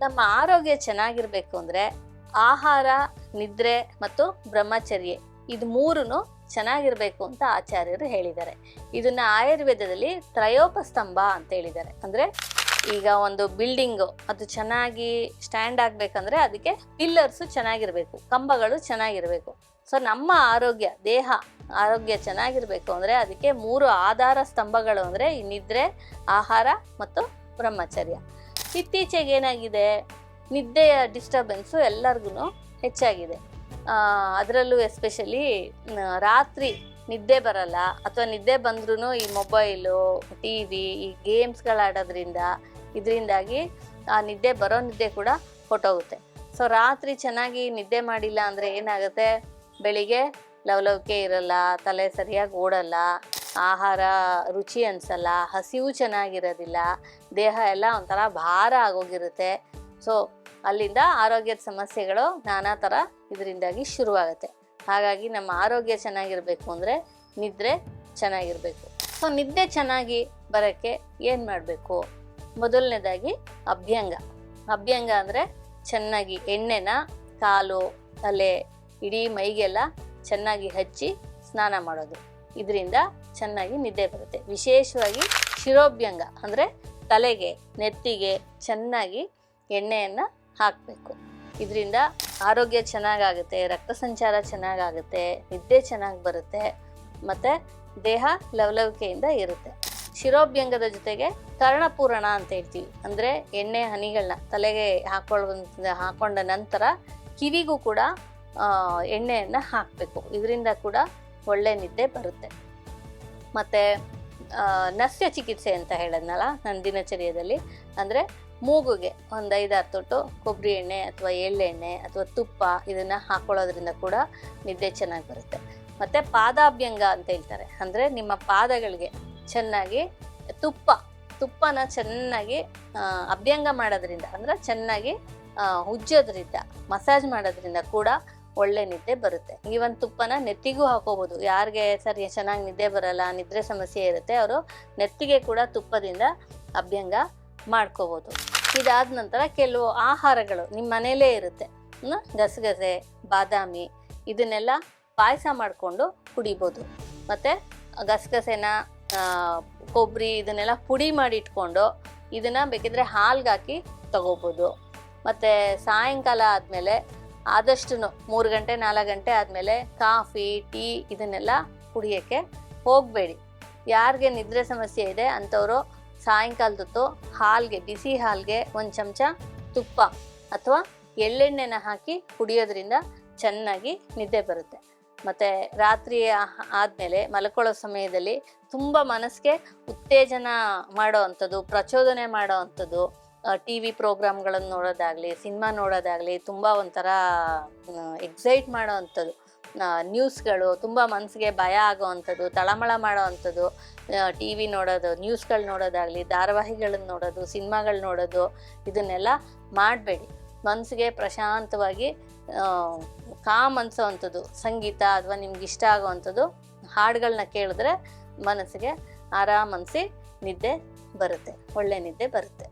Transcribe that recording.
ನಮ್ಮ ಆರೋಗ್ಯ ಚೆನ್ನಾಗಿರ್ಬೇಕು ಅಂದ್ರೆ ಆಹಾರ, ನಿದ್ರೆ ಮತ್ತು ಬ್ರಹ್ಮಚರ್ಯ ಇದು ಮೂರೂ ಚೆನ್ನಾಗಿರ್ಬೇಕು ಅಂತ ಆಚಾರ್ಯರು ಹೇಳಿದ್ದಾರೆ. ಇದನ್ನ ಆಯುರ್ವೇದದಲ್ಲಿ ತ್ರಯೋಪಸ್ತಂಭ ಅಂತ ಹೇಳಿದ್ದಾರೆ. ಅಂದ್ರೆ ಈಗ ಒಂದು ಬಿಲ್ಡಿಂಗು ಅದು ಚೆನ್ನಾಗಿ ಸ್ಟ್ಯಾಂಡ್ ಆಗ್ಬೇಕಂದ್ರೆ ಅದಕ್ಕೆ ಪಿಲ್ಲರ್ಸು ಚೆನ್ನಾಗಿರ್ಬೇಕು, ಕಂಬಗಳು ಚೆನ್ನಾಗಿರ್ಬೇಕು. ಸೊ ನಮ್ಮ ಆರೋಗ್ಯ, ದೇಹ ಆರೋಗ್ಯ ಚೆನ್ನಾಗಿರ್ಬೇಕು ಅಂದ್ರೆ ಅದಕ್ಕೆ ಮೂರು ಆಧಾರ ಸ್ತಂಭಗಳು ಅಂದ್ರೆ ನಿದ್ರೆ, ಆಹಾರ ಮತ್ತು ಬ್ರಹ್ಮಚರ್ಯ. ಇತ್ತೀಚೆಗೆ ಏನಾಗಿದೆ? ನಿದ್ದೆಯ ಡಿಸ್ಟರ್ಬೆನ್ಸು ಎಲ್ಲರಿಗೂ ಹೆಚ್ಚಾಗಿದೆ. ಅದರಲ್ಲೂ ಎಸ್ಪೆಷಲಿ ರಾತ್ರಿ ನಿದ್ದೆ ಬರಲ್ಲ. ಅಥವಾ ನಿದ್ದೆ ಬಂದ್ರೂ ಈ ಮೊಬೈಲು ಟಿ ವಿ ಈ ಗೇಮ್ಸ್ಗಳಾಡೋದ್ರಿಂದ ಇದರಿಂದಾಗಿ ಆ ನಿದ್ದೆ ಬರೋ ನಿದ್ದೆ ಕೂಡ ಹೊಟ್ಟೋಗುತ್ತೆ ಸೊ ರಾತ್ರಿ ಚೆನ್ನಾಗಿ ನಿದ್ದೆ ಮಾಡಿಲ್ಲ ಅಂದರೆ ಏನಾಗುತ್ತೆ? ಬೆಳಿಗ್ಗೆ ಲವಲವಿಕೆ ಇರಲ್ಲ, ತಲೆ ಸರಿಯಾಗಿ ಓಡಲ್ಲ ಆಹಾರ ರುಚಿ ಅನ್ಸಲ್ಲ, ಹಸಿವು ಚೆನ್ನಾಗಿರೋದಿಲ್ಲ, ದೇಹ ಎಲ್ಲ ಒಂಥರ ಭಾರ ಆಗೋಗಿರುತ್ತೆ. ಸೊ ಅಲ್ಲಿಂದ ಆರೋಗ್ಯದ ಸಮಸ್ಯೆಗಳು ನಾನಾ ಥರ ಇದರಿಂದಾಗಿ ಶುರುವಾಗುತ್ತೆ. ಹಾಗಾಗಿ ನಮ್ಮ ಆರೋಗ್ಯ ಚೆನ್ನಾಗಿರಬೇಕು ಅಂದರೆ ನಿದ್ರೆ ಚೆನ್ನಾಗಿರಬೇಕು. ಸೊ ನಿದ್ದೆ ಚೆನ್ನಾಗಿ ಬರೋಕ್ಕೆ ಏನು ಮಾಡಬೇಕು? ಮೊದಲನೇದಾಗಿ ಅಭ್ಯಂಗ. ಅಭ್ಯಂಗ ಅಂದರೆ ಚೆನ್ನಾಗಿ ಎಣ್ಣೆನ, ಕಾಲು, ತಲೆ, ಇಡೀ ಮೈಗೆಲ್ಲ ಚೆನ್ನಾಗಿ ಹಚ್ಚಿ ಸ್ನಾನ ಮಾಡೋದು. ಇದರಿಂದ ಚೆನ್ನಾಗಿ ನಿದ್ದೆ ಬರುತ್ತೆ. ವಿಶೇಷವಾಗಿ ಶಿರೋಭ್ಯಂಗ ಅಂದರೆ ತಲೆಗೆ, ನೆತ್ತಿಗೆ ಚೆನ್ನಾಗಿ ಎಣ್ಣೆಯನ್ನು ಹಾಕಬೇಕು. ಇದರಿಂದ ಆರೋಗ್ಯ ಚೆನ್ನಾಗಾಗುತ್ತೆ, ರಕ್ತ ಸಂಚಾರ ಚೆನ್ನಾಗಾಗುತ್ತೆ, ನಿದ್ದೆ ಚೆನ್ನಾಗಿ ಬರುತ್ತೆ, ಮತ್ತು ದೇಹ ಲವಲವಿಕೆಯಿಂದ ಇರುತ್ತೆ. ಶಿರೋಭ್ಯಂಗದ ಜೊತೆಗೆ ಕರ್ಣಪೂರಣ ಅಂತ ಹೇಳ್ತೀವಿ. ಅಂದರೆ ಎಣ್ಣೆ ಹನಿಗಳನ್ನ ತಲೆಗೆ ಹಾಕೊಳ್ಳುವಂತ ಹಾಕೊಂಡ ನಂತರ ಕಿವಿಗೂ ಕೂಡ ಎಣ್ಣೆಯನ್ನು ಹಾಕಬೇಕು. ಇದರಿಂದ ಕೂಡ ಒಳ್ಳೆ ನಿದ್ದೆ ಬರುತ್ತೆ. ಮತ್ತು ನಸ್ಯ ಚಿಕಿತ್ಸೆ ಅಂತ ಹೇಳದ್ನಲ್ಲ ನನ್ನ ದಿನಚರ್ಯದಲ್ಲಿ, ಅಂದರೆ ಮೂಗುಗೆ ಒಂದು ಐದಾರು ತೊಟ್ಟು ಕೊಬ್ಬರಿ ಎಣ್ಣೆ ಅಥವಾ ಎಳ್ಳೆಣ್ಣೆ ಅಥವಾ ತುಪ್ಪ ಇದನ್ನು ಹಾಕೊಳ್ಳೋದ್ರಿಂದ ಕೂಡ ನಿದ್ದೆ ಚೆನ್ನಾಗಿ ಬರುತ್ತೆ. ಮತ್ತು ಪಾದಾಭ್ಯಂಗ ಅಂತ ಹೇಳ್ತಾರೆ. ಅಂದರೆ ನಿಮ್ಮ ಪಾದಗಳಿಗೆ ಚೆನ್ನಾಗಿ ತುಪ್ಪ, ತುಪ್ಪನ ಚೆನ್ನಾಗಿ ಅಭ್ಯಂಗ ಮಾಡೋದ್ರಿಂದ, ಅಂದರೆ ಚೆನ್ನಾಗಿ ಉಜ್ಜೋದ್ರಿಂದ, ಮಸಾಜ್ ಮಾಡೋದ್ರಿಂದ ಕೂಡ ಒಳ್ಳೆ ನಿದ್ದೆ ಬರುತ್ತೆ. ಈವನ್ ತುಪ್ಪನ ನೆತ್ತಿಗೂ ಹಾಕೋಬಹುದು ಯಾರಿಗೆ ಸರಿ ಚೆನ್ನಾಗಿ ನಿದ್ದೆ ಬರಲ್ಲ, ನಿದ್ರೆ ಸಮಸ್ಯೆ ಇರುತ್ತೆ, ಅವರು ನೆತ್ತಿಗೆ ಕೂಡ ತುಪ್ಪದಿಂದ ಅಭ್ಯಂಗ ಮಾಡ್ಕೋಬಹುದು ಇದಾದ ನಂತರ ಕೆಲವು ಆಹಾರಗಳು ನಿಮ್ಮ ಮನೇಲೇ ಇರುತ್ತೆ? ಗಸಗಸೆ, ಬಾದಾಮಿ, ಇದನ್ನೆಲ್ಲ ಪಾಯಸ ಮಾಡಿಕೊಂಡು ಕುಡಿಬೋದು. ಮತ್ತು ಗಸಗಸೆನ ಕೊಬ್ಬರಿ ಇದನ್ನೆಲ್ಲ ಪುಡಿ ಮಾಡಿ ಇಟ್ಕೊಂಡು ಇದನ್ನ ಬೇಕಿದ್ರೆ ಹಾಲ್ಗೆ ಹಾಕಿ ತಗೋಬೋದು. ಮತ್ತು ಸಾಯಂಕಾಲ ಆದಮೇಲೆ ಆದಷ್ಟು ಮೂರು ಗಂಟೆ, ನಾಲ್ಕು ಗಂಟೆ ಆದಮೇಲೆ ಕಾಫಿ, ಟೀ ಇದನ್ನೆಲ್ಲ ಕುಡಿಯೋಕ್ಕೆ ಹೋಗಬೇಡಿ. ಯಾರಿಗೆ ನಿದ್ರೆ ಸಮಸ್ಯೆ ಇದೆ ಅಂಥವರು ಸಾಯಂಕಾಲದೊತ್ತು ಹಾಲ್ಗೆ, ಬಿಸಿ ಹಾಲ್ಗೆ ಒಂದು ಚಮಚ ತುಪ್ಪ ಅಥವಾ ಎಳ್ಳೆಣ್ಣೆನ ಹಾಕಿ ಕುಡಿಯೋದ್ರಿಂದ ಚೆನ್ನಾಗಿ ನಿದ್ದೆ ಬರುತ್ತೆ. ಮತ್ತು ರಾತ್ರಿ ಆದಮೇಲೆ ಮಲ್ಕೊಳ್ಳೋ ಸಮಯದಲ್ಲಿ ತುಂಬ ಮನಸ್ಸಿಗೆ ಉತ್ತೇಜನ ಮಾಡೋ ಅಂಥದ್ದು, ಪ್ರಚೋದನೆ ಮಾಡೋ ಅಂಥದ್ದು ಟಿ ವಿ ಪ್ರೋಗ್ರಾಮ್ಗಳನ್ನು ನೋಡೋದಾಗಲಿ, ಸಿನಿಮಾ ನೋಡೋದಾಗಲಿ ತುಂಬ ಒಂಥರ ಎಕ್ಸೈಟ್ ಮಾಡೋ ಅಂಥದ್ದು ನ್ಯೂಸ್ಗಳು ತುಂಬ ಮನಸ್ಸಿಗೆ ಭಯ ಆಗೋ ಅಂಥದ್ದು ತಳಮಳ ಮಾಡೋ ಅಂಥದ್ದು ಟಿ ವಿ ನೋಡೋದು ನ್ಯೂಸ್ಗಳು ನೋಡೋದಾಗಲಿ, ಧಾರಾವಾಹಿಗಳನ್ನು ನೋಡೋದು, ಸಿನಿಮಾಗಳು ನೋಡೋದು, ಇದನ್ನೆಲ್ಲ ಮಾಡಬೇಡಿ. ಮನಸ್ಸಿಗೆ ಪ್ರಶಾಂತವಾಗಿ ಕಾಮ್ ಅನ್ಸೋವಂಥದ್ದು. ಸಂಗೀತ ಅಥವಾ ನಿಮ್ಗೆ ಇಷ್ಟ ಆಗೋವಂಥದ್ದು ಹಾಡುಗಳನ್ನ ಕೇಳಿದ್ರೆ ಮನಸ್ಸಿಗೆ ಆರಾಮ ಅನ್ಸಿ ನಿದ್ದೆ ಬರುತ್ತೆ, ಒಳ್ಳೆ ನಿದ್ದೆ ಬರುತ್ತೆ.